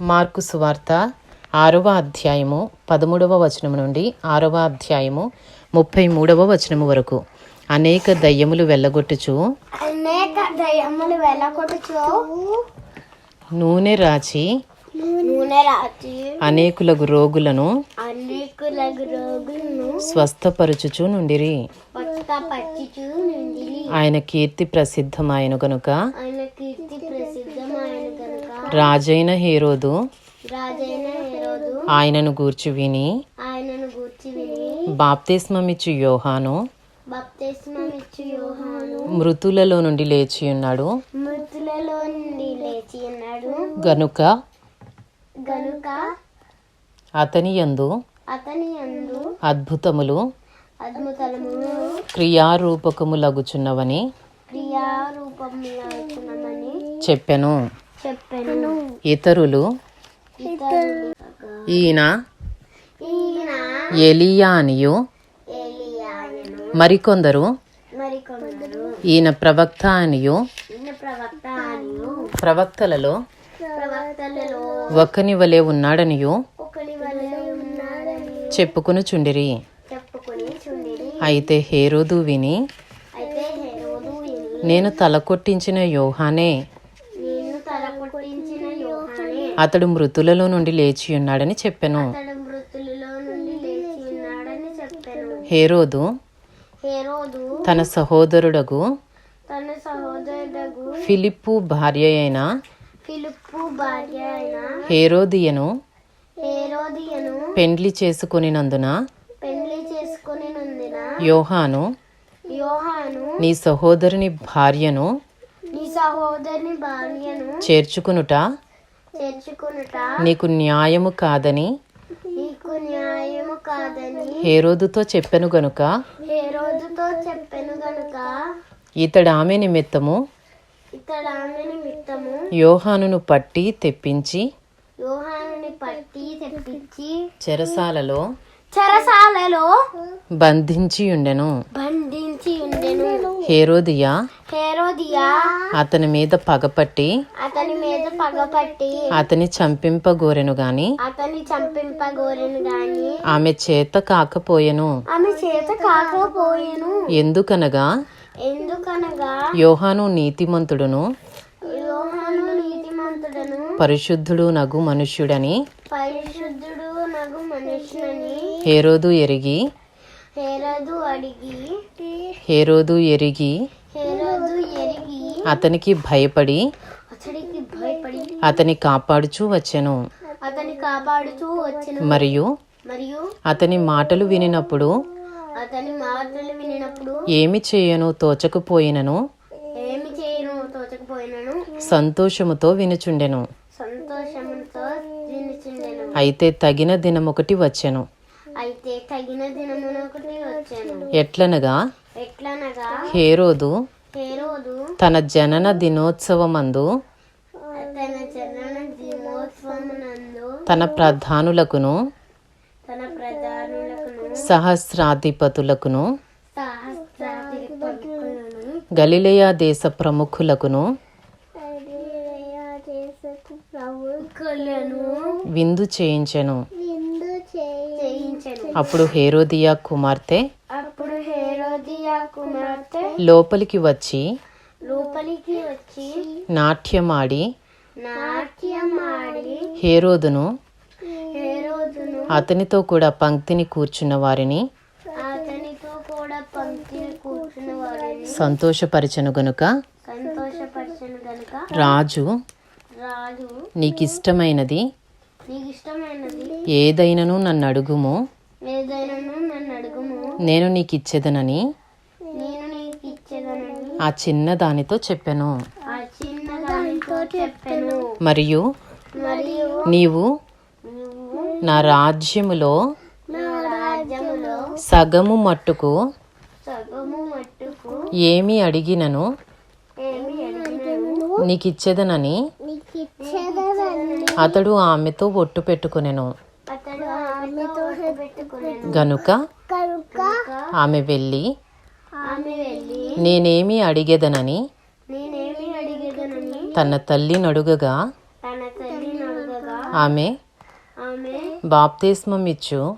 Mark సువార్త ఆరవ అధ్యాయము పదమూడవ వచనము నుండి ఆరవ అధ్యాయము ముప్పై మూడవ వచనము వరకు. అనేక దయ్యములు వెళ్ళగొట్టుచు అనేక దయ్యములు వెళ్ళగొట్టుచు నూనె రాచి నూనె రాచి అనేకులకు రోగులను అనేకుల రోగులను స్వస్థపరచుచు నుండిరి. ఆయన కీర్తి ప్రసిద్ధమాయను గనుక ఆయన కీర్తి కనుక రాజైన హేరోదు ఆయనను గూర్చి విని బాప్తిస్మమిచ్చు యోహాను మృతులలో నుండి లేచి ఉన్నాడు. గనుక గనుక అతని యందు అద్భుతములు క్రియారూపకములగుచున్నవని చెప్పెను. చెప్పాను. ఇతరులు. ఈయన. ఈయన. ఎలియా అనియు ఏలియాయను మరికొందరు. ఈయన ప్రవక్త అనియు ప్రవక్తలలో. ఒకని వలె ఉన్నాడనియు. చెప్పుకొని చుండిరి. అయితే హేరోదు విని అయితే హెరోదు విని. నేను తలకొట్టించిన యోహానే నేను తల కొట్టించిన యోహానే అతడు మృతులలో నుండి లేచి ఉన్నాడని చెప్పెను. హేరోదు తన సహోదరుడగు ఫిలిప్పు భార్య అయిన హేరోదియను పెండ్లి చేసుకొనినందున యోహాను నీ సహోదరుని భార్యను నీ సహోదరుని భార్యను చేర్చుకునుట చేర్చుకునుట నీకు న్యాయము కాదని నీకు న్యాయము కాదని హేరోదుతో చెప్పెను గనుక. హేరోదుతో చెప్పెను గనుక. ఇతడు ఆమె నిమిత్తము ఇతడు ఆమె నిమిత్తము యోహానును పట్టి తెప్పించి యోహానుని పట్టి తెప్పించి చెరసాలలో చెరసాలలో బంధించి ఉండెను. బంధించి ఉండెను. హేరోదియా హేరోదియా అతని మీద పగపట్టి అతని మీద పగపట్టి అతని చంపింపగోరెను గాని అతని చంపింపగోరెను గాని ఆమె చేత కాకపోయెను. ఆమె చేత కాకపోయెను. ఎందుకనగా ఎందుకనగా యోహాను నీతిమంతుడును యోహాను నీతిమంతుడను పరిశుద్ధుడు నగు మనుష్యుడని పరిశుద్ధుడు హేరోదు ఎరిగి. హేరదు అడిగి. హేరోదు ఎరిగి. హేరదు ఎరిగి. అతనికి భయపడి. అతని కాపాడుచూ వచ్చెను. అతని కాపాడుతూ వచ్చిన. మరియు మరియు అతని మాటలు వినినప్పుడు అతని మాటలు వినినప్పుడు ఏమి చేయను తోచకపోయినను ఏమి చేయను తోచకపోయినను సంతోషముతో వినుచుండెను. వినిచుండెను అయితే తగిన దినమొకటి వచ్చెను. అయితే తగిన దినమునొకటి వచ్చాను. ఎట్లనగా? ఎట్లనగా? హేరోదు హేరోదు తన జనన దినోత్సవమందు తన జనన దినోత్సవమునందు తన ప్రధానులకును తన ప్రధానులకును సహస్రాధిపతులకును సహస్రాధిపతులను గలిలయ దేశ ప్రముఖులకును విందు చేయించెను. అప్పుడు హేరోదియా కుమార్తె అప్పుడు హేరోదియా కుమార్తె లోపలికి వచ్చి లోపలికి వచ్చి నాట్యమాడి నాట్యమాడి హేరోదును హేరోదును అతనితో కూడా పంక్తిని కూర్చున్న వారిని అతనితో కూడా పంక్తిని కూర్చున్న వారిని సంతోషపరచను గనుక సంతోషపరచను గనుక రాజు నీకు ఇష్టమైనది ఏదైనను నన్ను అడుగుము నేను నీకు ఇచ్చేదనని ఆ చిన్న దానితో చెప్పెను. మరియు నీవు నా రాజ్యములో సగము మట్టుకు ఏమి అడిగినను? నీకిచ్చేదనని నీకు ఇచ్చేదనని అతడు ఆమెతో ఒట్టు పెట్టుకొనెను. గనుక ఆమె వెళ్ళి నేనేమి అడిగేదనని? తన తల్లి నడుగగా ఆమె బాప్తిస్మం ఇచ్చు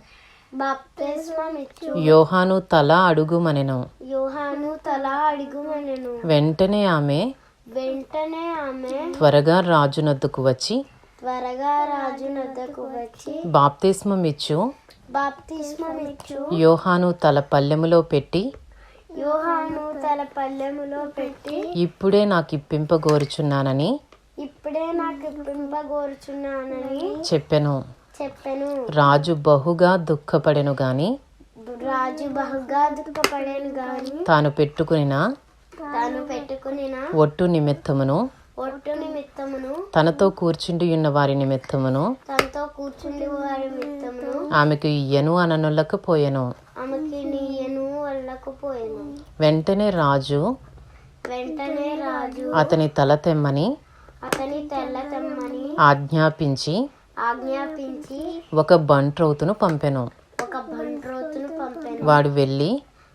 బాప్తిస్మం ఇచ్చు యోహాను తల అడుగుమనెను. యోహాను తల అడుగుమనెను. వెంటనే ఆమె వెంటనే ఆమె త్వరగా రాజునొద్దకు వచ్చి త్వరగా రాజు నద్దకు వచ్చి బాప్తిస్మం ఇచ్చు. బాప్తిస్మం ఇచ్చు. యోహాను తల పల్లెములో పెట్టి యోహాను తల పల్లెములో పెట్టి ఇప్పుడే నాకు ఇప్పింపగోరుచున్నానని ఇప్పుడే నాకు ఇప్పింపగోరుచున్నానని చెప్పెను. చెప్పెను. రాజు బహుగా దుఃఖపడెను గాని రాజు బహుగా దుఃఖపడేను గాని తాను పెట్టుకునిన తాను పెట్టుకుని ఒట్టు నిమిత్తమును ఒట్టు నిమిత్తమును తనతో కూర్చుండి ఉన్న వారి నిమిత్తమును తనతో కూర్చుండి వారి నిమిత్తమును ఆమెకు ఇయ్యను ఆమెకి నీయను వెళ్ళకపోయాను వెంటనే రాజు వెంటనే రాజు అతని తల తెమ్మని అతని తెల్ల తెమ్మని ఆజ్ఞాపించి ఆజ్ఞాపించి ఒక బంట్రౌతును పంపెను. ఒక బండ్రోతును పంపాను. వాడు వెళ్ళి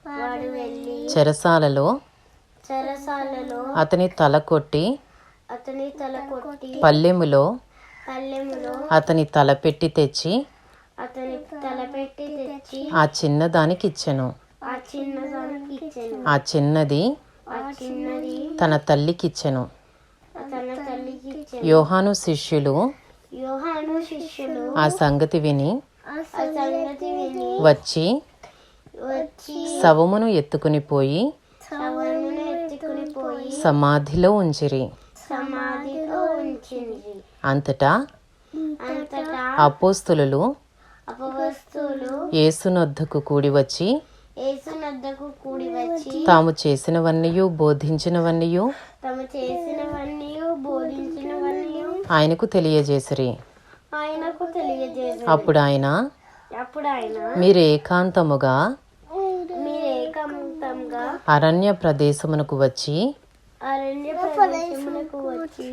వాడు వెళ్ళి చెరసాలలో అతని తల కొట్టి అతని తల కొట్టి పల్లెములో పల్లెములో అతని తల పెట్టి తెచ్చి అతని తల పెట్టి తెచ్చి ఆ చిన్నదానికి ఇచ్చెను. ఆ చిన్నదానికి ఇచ్చాను. ఆ చిన్నది ఆ చిన్నది తన తల్లికి ఇచ్చాను. యోహాను శిష్యులు యోహాను శిష్యులు ఆ సంగతి విని ఆ సంగతి విని వచ్చి వచ్చి శవమును ఎత్తుకుని పోయి సమాధిలో ఉంచిరి. అంతటా అపోస్తులు యేసునొద్దకు కూడి వచ్చి తాము చేసినవన్నీయు బోధించినవన్నీయు తమ చేసినవన్నీ బోధించినవన్నీ ఆయనకు తెలియజేసిరి. అప్పుడు ఆయన మీరు ఏకాంతముగా అరణ్య ప్రదేశమునకు వచ్చి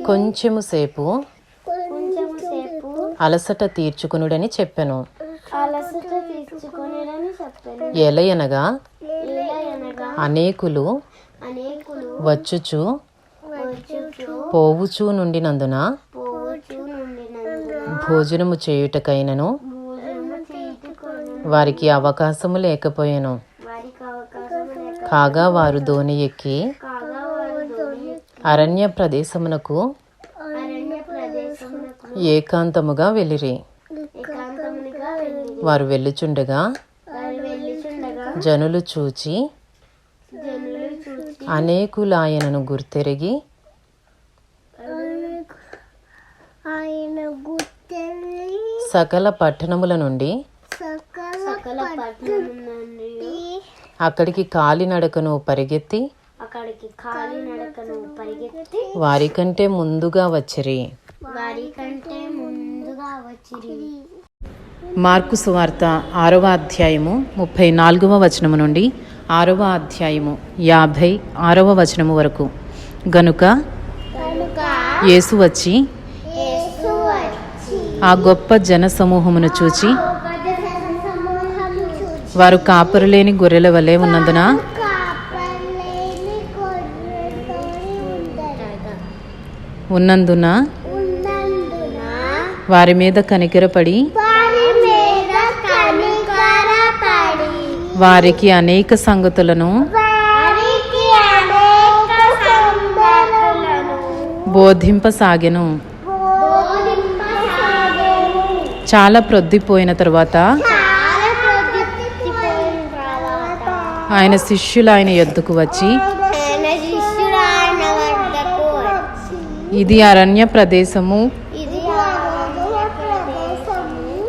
కొంచెము సేపు కొంచెం సేపు అలసట తీర్చుకునుడని చెప్పెను. అలసట తీర్చుకొనిరని చెప్పాను. ఎలయనగా అనేకులు వచ్చుచు పోవుచూ నుండినందున భోజనము చేయుటకైనను వారికి అవకాశము లేకపోయెను. వారికి అవకాశం లేక కాగా వారు దోణి ఎక్కి అరణ్య ప్రదేశమునకు ఏకాంతముగా వెళ్ళిరి. వారు వెళ్ళుచుండగా జనులు చూచి అనేకులాయనను గుర్తెరిగి సకల పట్టణముల నుండి సకల పట్టణం నుండి అక్కడికి కాలినడకను పరిగెత్తి అక్కడికి ఖాళీ నడకను పరిగెత్తి వారికంటే ముందుగా వచ్చిరి. వారి కంటే ముందుగా వచ్చిరి. మార్కు సువార్త ఆరవ అధ్యాయము ముప్పై నాలుగవ వచనము నుండి ఆరవ అధ్యాయము యాభై ఆరవ వచనము వరకు. గనుక యేసు వచ్చి యేసు వచ్చి ఆ గొప్ప జన సమూహమును చూచి వారు కాపరులేని గొర్రెల వలె ఉన్నందున ఉన్నందున వారి మీద కనికరపడి వారికి అనేక సంగతులను బోధింపసాగెను. చాలా ప్రొద్దిపోయిన తరువాత ఆయన శిష్యులు ఆయన యొద్దకు వచ్చి ఇది అరణ్య ప్రదేశము.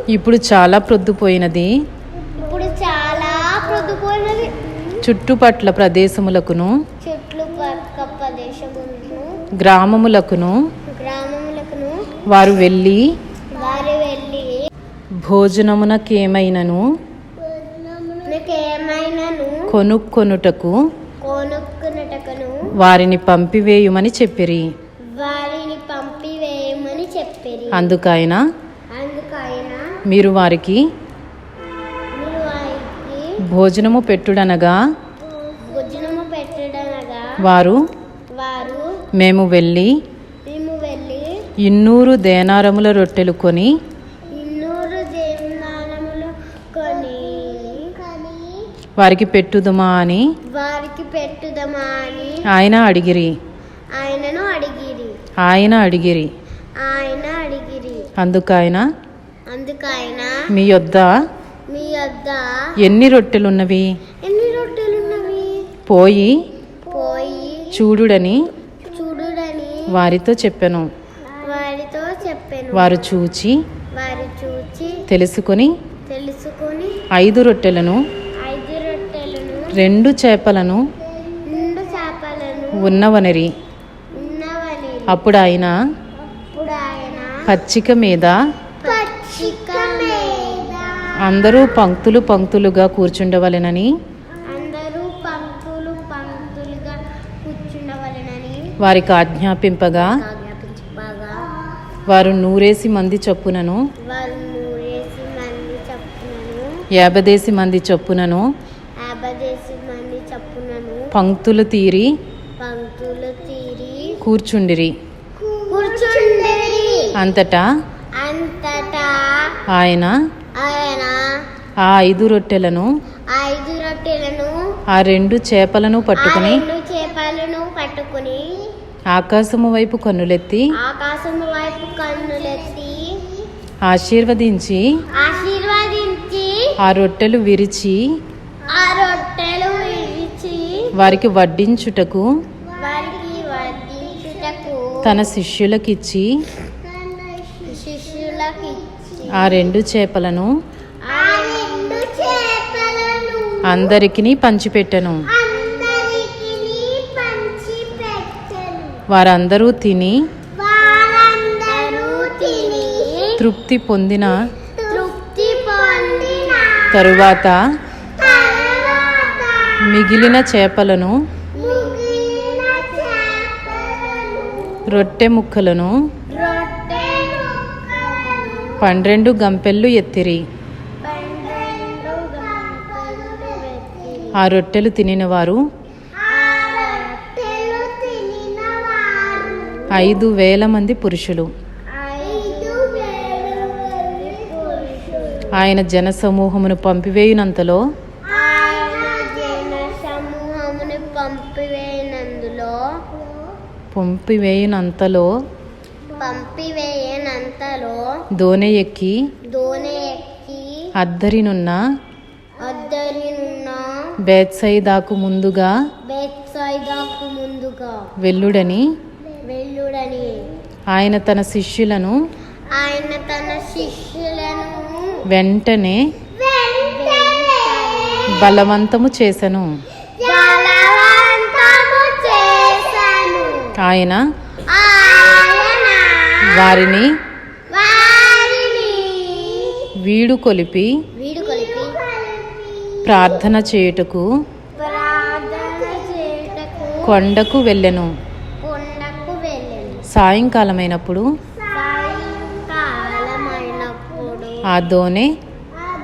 ఇప్పుడు చాలా ప్రొద్దుపోయినది. ఇప్పుడు చాలా ప్రొద్దుపోయినది. చుట్టుపట్ల ప్రదేశములకును గ్రామములకును గ్రామములకును వారు వెళ్ళి వారు వెళ్ళి భోజనమునకేమైనను నాకేమైనాను కొనుక్కొనుటకు కొనుక్కునటకును వారిని పంపివేయమని చెప్పిరి. అందుకైన అందుకైన మీరు వారికి మీరు వారికి భోజనము పెట్టుడనగా భోజనము పెట్టడనగా వారు వారు మేము వెళ్ళి మేము వెళ్ళి ఇన్నూరు దేనారముల రొట్టెలు కొని వారికి పెట్టుదుమా అని వారికి పెట్టుదమా అని ఆయన అడిగిరి. ఆయనను అడిగిరి. ఆయన అడిగిరి. ఆయన అడిగిరి. అందుకైన అందుకు ఆయన మీ యొద్ద మీ వద్ద ఎన్ని రొట్టెలున్నవి? ఎన్ని రొట్టెలున్నవి? పోయి పోయి చూడుడని చూడుడని వారితో చెప్పెను. వారితో చెప్పాను. వారు చూచి వారు చూచి తెలుసుకొని తెలుసుకొని ఐదు రొట్టెలను ఐదు రొట్టెలను రెండు చేపలను రెండు చేపలను ఉన్నవనరి. ఉన్నవని అప్పుడు ఆయన పచ్చిక మీద అందరూ పంక్తులు పంక్తులుగా కూర్చుండవలెనని? వారికి ఆజ్ఞాపింపగా? వారు నూరేసి మంది చొప్పునను? యాభదేసి మంది చొప్పునను? పంక్తులు తీరి కూర్చుండేరి. అంతటా? అంతటా? ఆయన? ఆయన? ఆ ఐదు రొట్టెలను? ఐదు రొట్టెలను? ఆ రెండు చేపలను పట్టుకుని? చేపలను పట్టుకుని? ఆకాశము వైపు కన్నులెత్తి? ఆకాశం వైపు కన్నులెత్తి? ఆశీర్వదించి? ఆశీర్వదించి? ఆ రొట్టెలు విరిచి? ఆ రొట్టెలు విరిచి? వారికి వడ్డించుటకు? వారికి వడ్డించుటకు? తన శిష్యులకిచ్చి? ఆ రెండు చేపలను అందరికీ పంచిపెట్టెను. వారందరూ తిని తృప్తి పొందిన తరువాత మిగిలిన చేపలను రొట్టె ముక్కలను పన్నెండు గంపెళ్ళు ఎత్తిరి. ఆ రొట్టెలు తినినవారు ఐదు వేల మంది పురుషులు. ఆయన జనసమూహమును పంపివేయునంతలో పంపివేయునంతలో జన సమూహమును పంపివేయునంతలో పంపివేయనంతలో దోనె ఎక్కి దోణి ఎక్కి అద్దరినున్న అద్దరినున్న బేత్సైదాకు ముందుగా బెత్సైదాకు ముందుగా వెల్లుడని వెళ్ళుడని ఆయన తన శిష్యులను ఆయన తన శిష్యులను వెంటనే బలవంతము చేసెను. చేశాను ఆయన వారిని వీడు కొలిపి ప్రార్థన చేయుటకు కొండకు వెళ్ళెను. సాయంకాలమైనప్పుడు ఆ దోనె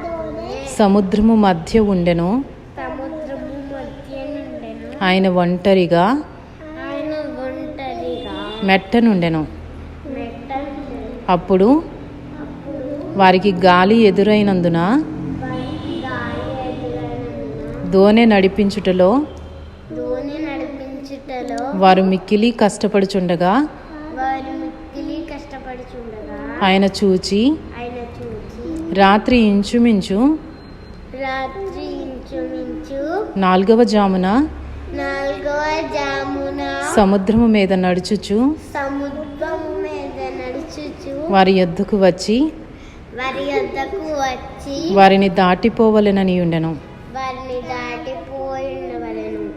దోణి సముద్రము మధ్య ఉండెను. ఆయన ఒంటరిగా మెట్టనుండెను మెట్ట అప్పుడు వారికి గాలి ఎదురైనందున దోనె నడిపించుటలో వారు మిక్కిలి కష్టపడుచుండగా ఆయన చూచి రాత్రి ఇంచుమించు నాలుగవ జామున సముద్రము మీద నడుచుచు సముద్రము మీద నడుచుచు వారి యొద్దకు వచ్చి వారి వద్దకు వచ్చి వారిని దాటిపోవలెనని ఉండెను. వారిని దాటిపోయి ఉండవలెను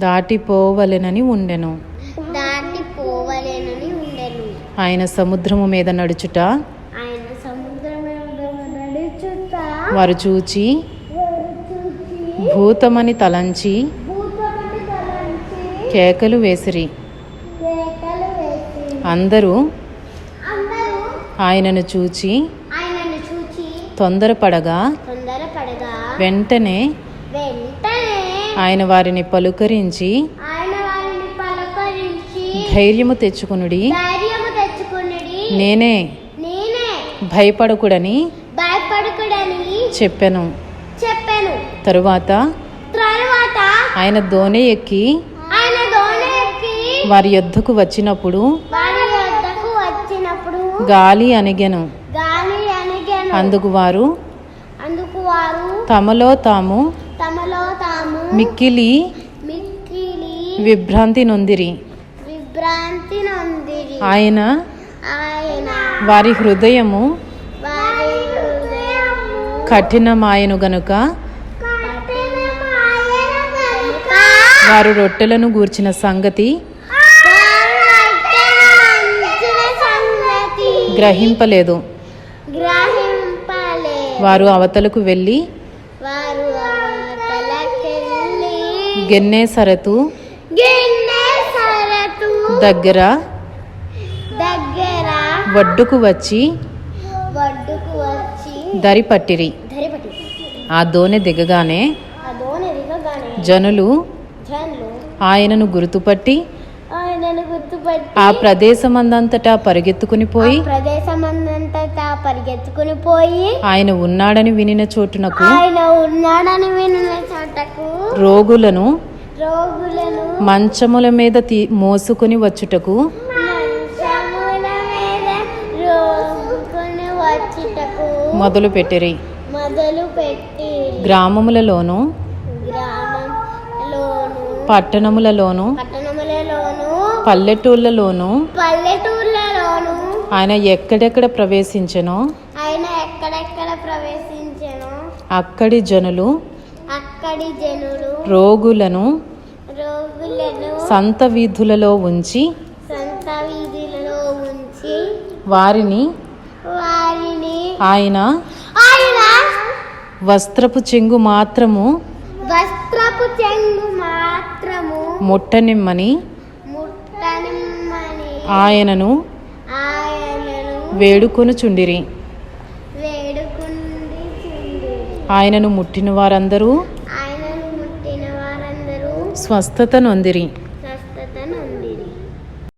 దాటిపోవలెనని ఉండెను. దాటిపోవలేనని ఉండెను. ఆయన సముద్రము మీద నడుచుట ఆయన సముద్రం మీద నడుచుట వారు చూచి భూతమని తలంచి కేకలు వేసిరి. అందరూ ఆయనను చూచి తొందరపడగా వెంటనే ఆయన వారిని పలుకరించి ధైర్యము తెచ్చుకునుడి. నేనే భయపడకుడని చెప్పాను. తరువాత ఆయన దోణి ఎక్కి వారి యొద్దకు వచ్చినప్పుడు గాలి అణిగాను అందుకు వారు తమలో తాము తమలో తాము మిక్కిలి మిక్కిలి విభ్రాంతి నొందిరి. విభ్రాంతి నొందిరి. ఆయన ఆయన వారి హృదయము వారి హృదయము కఠినమాయను గనుక వారు రొట్టెలను గూర్చిన సంగతి వారు అట్టనంచిన సంగతి గ్రహింపలేదు. గ్రహింపలే వారు అవతలకు వెళ్ళి గెన్నే సరతు దగ్గర వడ్డుకు వచ్చి దరి పట్టిరి. ఆ దోణి దిగగానే జనులు ఆయనను గుర్తుపట్టి గుర్తుపట్టి ఆ ప్రదేశమందంతటా పరిగెత్తుకుని పోయి ప్రదేశం పరిగెత్తుకుని పోయి ఆయన ఉన్నాడని వినిన చోటునకు ఆయన ఉన్నాడని వినిన చోటకు రోగులను రోగులను మంచముల మీద మోసుకుని వచ్చుటకు మంచముల మీద రోగుకొని వచ్చుటకు మొదలుపెట్టిరి. మొదలు పెట్టి గ్రామములలోను పట్టణములలోను పల్లెటూళ్ళలోను పల్లెటూర్లలోను ఆయన ఎక్కడెక్కడ ప్రవేశించెనో ఆయన ఎక్కడెక్కడ ప్రవేశించెను అక్కడి జనులు అక్కడి జనులు రోగులను రోగులను సంత వీధులలో ఉంచి సంత వీధులలో ఉంచి వారిని వారిని ఆయన ఆయన వస్త్రపు చెంగు మాత్రము వస్త్రపు చెంగు మాత్రము ముట్టనిమ్మని ఆయనను వేడుకొనుచుండిరి. వేడుకుండి చుండి ఆయనను ముట్టిన వారందరూ ఆయనను ముట్టిన వారందరూ స్వస్థత నొందిరి.